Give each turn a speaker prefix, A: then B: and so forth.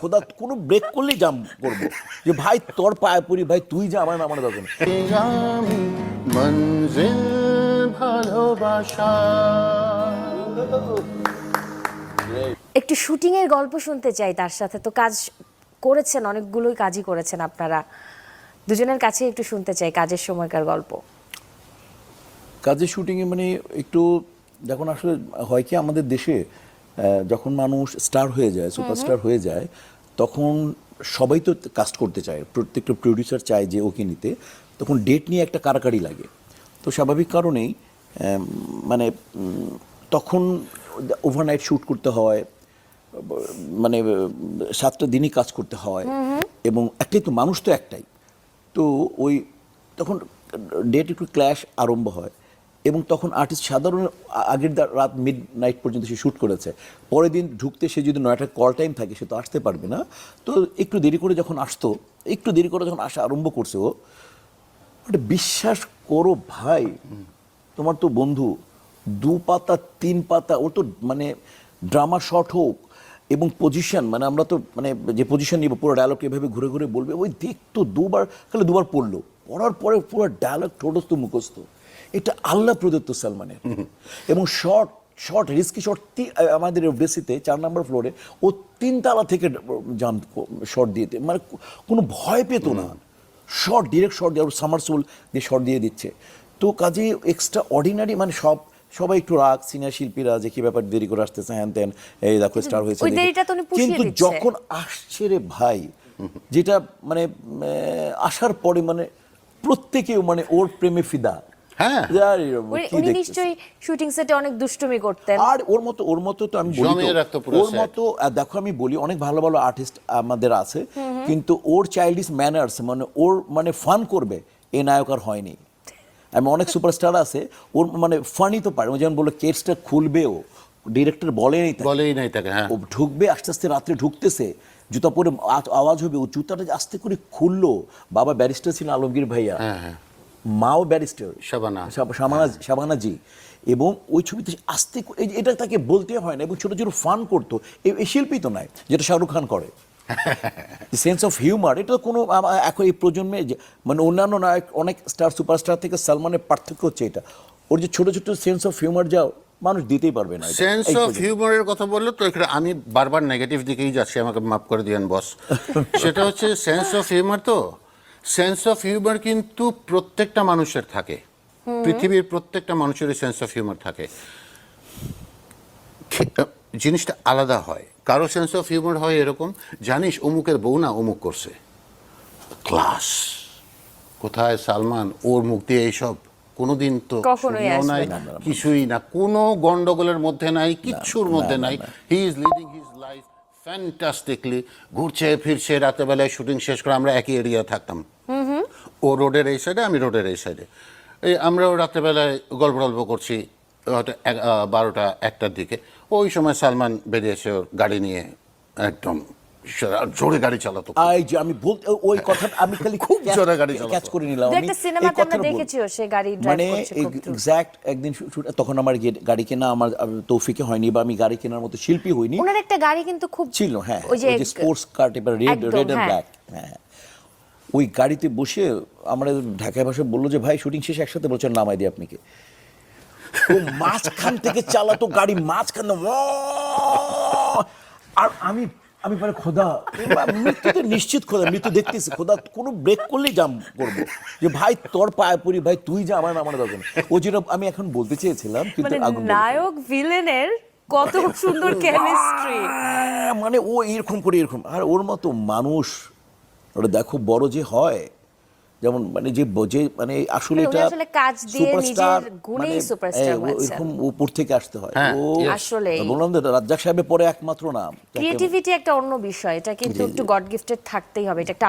A: খোদা কোনো ব্রেক করলেই জাম করব। যে ভাই তোর পায়ে পড়ি ভাই তুই যা আমার আমার দরকার নেই।
B: মঞ্জিল ভালোবাসা।
C: একটু শুটিং এর গল্প শুনতে চাই তার সাথে। তো কাজ করেছেন অনেকগুলোই কাজই করেছেন আপনারা। দুজনের কাছে একটু শুনতে চাই কাজের সময়কার গল্প।
A: কাজের শুটিংয়ে মানে একটু যখন আসলে হয় কি আমাদের দেশে যখন মানুষ স্টার হয়ে যায় সুপারস্টার হয়ে যায় তখন সবাই তো কাস্ট করতে চায়। প্রত্যেকটা প্রডিউসার চায় যে ওকে নিতে। তখন ডেট নিয়ে একটা কারাকারি লাগে। তো স্বাভাবিক কারণেই মানে তখন ওভারনাইট শ্যুট করতে হয় মানে সাতটা দিনই কাজ করতে হয়। এবং একটাই তো মানুষ তো একটাই। তো ওই তখন ডেট একটু ক্ল্যাশ আরম্ভ হয়। এবং তখন আর্টিস্ট সাধারণ আগের রাত মিড নাইট পর্যন্ত সে শ্যুট করেছে। পরের দিন ঢুকতে সে যদি নয়টা কল টাইম থাকে, সে তো আসতে পারবে না। তো একটু দেরি করে যখন আসতো, একটু দেরি করে যখন আসা আরম্ভ করছে ও ওটা বিশ্বাস করো ভাই, তোমার তো বন্ধু, দু পাতা, তিন পাতা, ওর তো মানে ড্রামা শর্ট হোক এবং পজিশন মানে আমরা তো মানে যে পজিশন নিব, পুরো ডায়লগ এভাবে ঘুরে ঘুরে বলবে, ওই দেখতো দুবার, খালি দুবার পড়ল। পড়ার পরে পুরো ডায়লগ ঠোঁটস্থ মুখস্থ। এটা আল্লাহ প্রদত্ত সালমানের। এবং শর্ট শর্ট রিস্কি শর্ট আমাদের বেসিতে চার নম্বর ফ্লোরে ও তিনতলা থেকে জাম্প শর্ট দিয়েতে মানে কোনো ভয় পেতো না। শর্ট ডিরেক্ট শর্ট দিয়ে সামার সোল দিয়ে শর্ট দিয়ে দিচ্ছে। তো কাজে এক্সট্রা অর্ডিনারি মানে সব সবাই একটু রাগ সিনিয়র শিল্পীরা যে কি ব্যাপার দেরি করে আসতেছে হ্যান ত্যান এই দেখো স্টার হয়েছে কিন্তু যখন আসছে রে ভাই যেটা মানে আহ, আসার পরে মানে প্রত্যেকে মানে ওর প্রেমে ফিদা।
B: হ্যাঁ।
C: উনি-। নিশ্চয়ই শুটিং সেটে অনেক দুষ্টুমি করতেন।
A: আর ওর মতো ওর মতো তো আমি বলি ওর মতো দেখো আমি বলি অনেক ভালো ভালো আর্টিস্ট আমাদের আছে কিন্তু ওর চাইল্ডিশ ম্যানার্স মানে ওর মানে ফান করবে এই নায়ক আর হয়নি। আমি অনেক সুপারস্টার আছে ওর মানে ফানি তো পারে যেমন বলল কেসটা খুলবেও ডিরেক্টর বলেনি তাকে।
B: বলেই নাই তাকে হ্যাঁ।
A: ও ঢুকবে আস্তে আস্তে রাত্রে ঢুকতেছে জুতা পরে আওয়াজ হবে ও জুতাটা আস্তে করে খুললো বাবা ব্যারিস্টার ছিলেন আলমগীর ভাইয়া।
B: হ্যাঁ হ্যাঁ।
A: মাও ব্যারিস্টার।
B: শাবানা।
A: শাবানা শাবানা জি এবং ওই ছবিতে আস্তে যে এটা তাকে বলতে হয় না এবং ছোট ছোট ফান করতো। এই- শিল্পী তো নয় যেটা শাহরুখ খান করে। সেন্স অফ হিউমার এটা কোনো এখন এই প্রজন্মে যে- মানে অন্যান্য নায়ক অনেক স্টার সুপারস্টার থেকে সালমানের পার্থক্য হচ্ছে এটা। ওর যে ছোট ছোট সেন্স অফ হিউমার যাও মানুষ দিতেই পারবে না
B: সেন্স অফ হিউমারের কথা বললে তো এখানে আমি বারবার নেগেটিভ দিকেই যাচ্ছি আমাকে মাফ করে দিয়েন বস সেটা হচ্ছে সেন্স অফ হিউমার তো? সেন্স অফ হিউমার কিন্তু প্রত্যেকটা মানুষের থাকে। পৃথিবীর প্রত্যেকটা মানুষেরই সেন্স অফ হিউমার থাকে। জিনিসটা আলাদা হয়। কারও সেন্স অফ হিউমার হয় এরকম জানিস অমুকের বউ না অমুক করছে। ক্লাস। কোথায় সালমান? ওর মুখ দিয়ে এইসব কোনোদিন তো নাই কিছুই না। কোনো গন্ডগোলের মধ্যে নাই কিচ্ছুর মধ্যে নাই। হি ইজ লিডিং ফ্যান্টাস্টিকলি ঘুরছে, ফিরছে, রাতেবেলায় শুটিং শেষ করে আমরা একই এরিয়া থাকতাম। ও রোডের এই সাইডে আমি রোডের এই সাইডে এই আমরাও রাতেবেলায় গল্প গল্প করছি বারোটা, একটার দিকে। ওই সময় সালমান বেরিয়েছে ওর গাড়ি নিয়ে, একদম জোরে গাড়ি চালাতো
A: আই যে আমি বলতে ওই কথা আমি খালি
B: খুব জোরে গাড়ি চালাতো।
A: ক্যাচ করে নিলাম আমি।
C: একটা সিনেমাতে আমরা
A: বল-
C: দেখেছিও সে গাড়ি ড্রাইভ
A: মানে এক্স্যাক্ট একদিন তখন আমার গাড়ি কেনা আমার তৌফিকে হয়নি বা আমি গাড়ি কেনার মতো শিল্পী হইনি।
C: ওনার একটা গাড়ি কিন্তু খুব
A: ছিল হ্যাঁ
C: ওই যে
A: স্পোর্টস কার টাইপের রেড রেড এন্ড
C: হ্যাঁ।
A: ব্ল্যাক হ্যাঁ। ওই গাড়িতে বসে আমরা ঢাকায় ভাষা বলল যে ভাই শুটিং শেষে একসাথে বলছেন নামাই দিই আপনাকে। ও মাঝখান থেকে চালাতো গাড়ি মাঝখান আর আমি আমি মানে খোদা মৃত্যু তো নিশ্চিত খোদা মৃত্যু দেখতেছি। খোদা কোনো ব্রেক করলেই জাম করব। যে ভাই তোর পায়ে পড়ি ভাই তুই যা আমার আমার দরকার ও যেটা আমি এখন বলতে চেয়েছিলাম কিন্তু
C: মানে। নায়ক ভিলেনের কত সুন্দর কেমিস্ট্রি
A: মানে ও এরকম করে এরকম। আর ওর মতো মানুষ ওটা দেখো বড় যে হয় যেমন মানে যে বোঝে যে মানে আসলে
C: মানে
A: এটা
C: আসলে কাজ দিয়ে নিজের গুণেই
A: সুপারস্টার ও
C: হয়েছেন।
A: এরকম উপর থেকে আসতে হয়
B: হ্যাঁ,
A: ও
C: আসলে।
A: বললাম তো রাজ্জাক সাহেবের পরে একমাত্র নাম
C: ক্রিয়েটিভিটি একটা অন্য বিষয় এটা কিন্তু একটু গড গিফটেড থাকতেই হবে এটা একটা